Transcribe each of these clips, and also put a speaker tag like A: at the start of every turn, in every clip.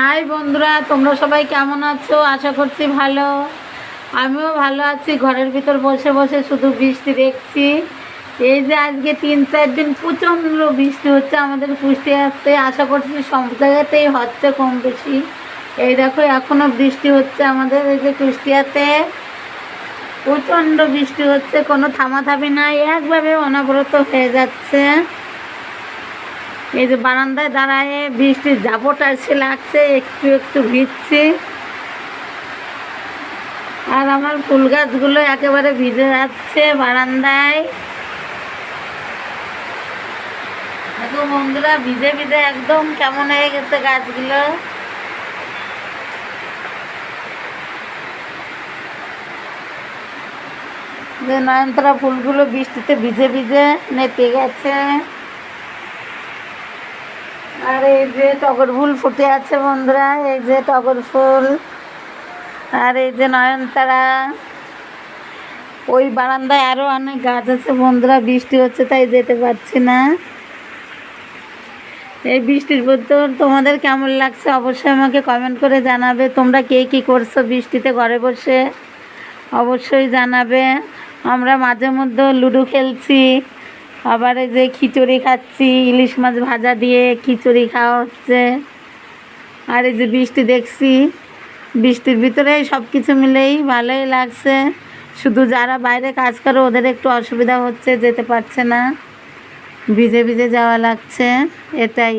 A: High বন্ধুরা, তোমরা সবাই কেমন আছো? আশা করছি ভালো। আমিও ভালো আছি, ঘরের ভিতর বসে বসে শুধু বৃষ্টি দেখছি। এই যে আজকে তিন চার দিন প্রচণ্ড বৃষ্টি হচ্ছে আমাদের কুষ্টিয়াতে, আশা করছি সব জায়গাতেই হচ্ছে কম বেশি। এই দেখো এখনও বৃষ্টি হচ্ছে আমাদের এই যে কুষ্টিয়াতে। প্রচণ্ড বৃষ্টি হচ্ছে, কোনো থামাথামি নাই, একভাবে অনবরত হয়ে যাচ্ছে। এই যে বারান্দায় দাঁড়ায় বৃষ্টির জাপটা এসে লাগছে, একটু একটু ভিজছি। আর আমার ফুল গাছগুলো একেবারে ভিজে যাচ্ছে বারান্দায়। দেখো বন্ধুরা, ভিজে ভিজে একদম কেমন হয়ে গেছে গাছগুলো। যে নয়নতারা ফুলগুলো বৃষ্টিতে ভিজে ভিজে নেপে গেছে। আর এই যে টগর ফুল ফুটে আছে বন্ধুরা, এই যে টগর ফুল। আর এই যে নয়নতারা। ওই বারান্দায় আরও অনেক গাছ আছে বন্ধুরা, বৃষ্টি হচ্ছে তাই যেতে পারছি না। এই বৃষ্টির ভিতর তোমাদের কেমন লাগছে অবশ্যই আমাকে কমেন্ট করে জানাবে। তোমরা কে কী করছ বৃষ্টিতে ঘরে বসে? অবশ্যই জানাবে। আমরা মাঝে মধ্যে লুডো খেলছি। আবার এই যে খিচুড়ি খাচ্ছি, ইলিশ মাছ ভাজা দিয়ে খিচুড়ি খাওয়া হচ্ছে। আর এই যে বৃষ্টি দেখছি, বৃষ্টির ভিতরে সব কিছু মিলেই ভালোই লাগছে। শুধু যারা বাইরে কাজ করে, ওদের একটু অসুবিধা হচ্ছে, যেতে পারছে না। ভিজে ভিজে যাওয়া লাগছে, এটাই।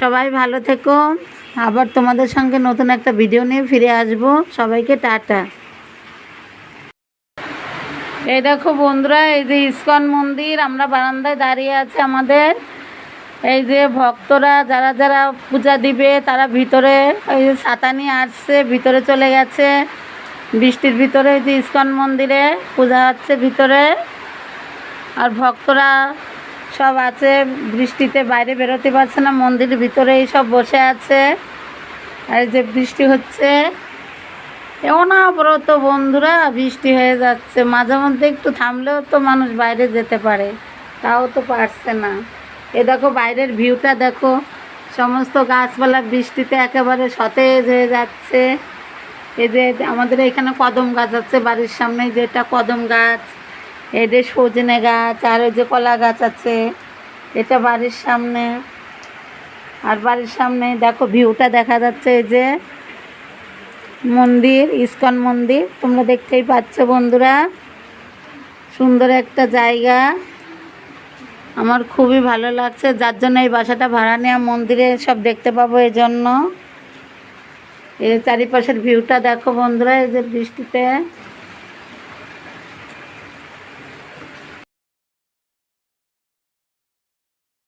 A: সবাই ভালো থেকো। আবার তোমাদের সঙ্গে নতুন একটা ভিডিও নিয়ে ফিরে আসব। সবাইকে টাটা। এই দেখো বন্ধুরা, এই যে ইস্কন মন্দির, আমরা বারান্দায় দাঁড়িয়ে আছে আমাদের। এই যে ভক্তরা, যারা যারা পূজা দিবে, তারা ভিতরে এই যে ছাতা নিয়ে আসছে, ভিতরে চলে গেছে। বৃষ্টির ভিতরে এই যে ইস্কন মন্দিরে পূজা হচ্ছে ভিতরে। আর ভক্তরা সব আছে, বৃষ্টিতে বাইরে বেরোতে পারছে না, মন্দিরের ভিতরেই সব বসে আছে। আর এই যে বৃষ্টি হচ্ছে। অনবরত বন্ধুরা, বৃষ্টি হয়ে যাচ্ছে। মাঝে মধ্যে একটু থামলেও তো মানুষ বাইরে যেতে পারে। তাও তো পারছে না। এ দেখো, বাইরের ভিউটা দেখো। সমস্ত গাছপালা বৃষ্টিতে একেবারে সতেজ হয়ে যাচ্ছে। এই যে আমাদের এখানে কদম গাছ আছে, বাড়ির সামনে যেটা কদম গাছ, এই যে সজনে গাছ, আর ওই যে কলা গাছ আছে, এটা বাড়ির সামনে। আর বাড়ির সামনে দেখো, ভিউটা দেখা যাচ্ছে এই যে মন্দির, ইস্কন মন্দির, তোমরা দেখতেই পাচ্ছ বন্ধুরা। সুন্দর একটা জায়গা। আমার খুবই ভালো লাগছে, যার জন্য এই বাসাটা ভাড়া নেওয়া মন্দিরে সব দেখতে পাবো এই জন্য এই চারিপাশের ভিউটা দেখো বন্ধুরা, এই যে বৃষ্টিতে।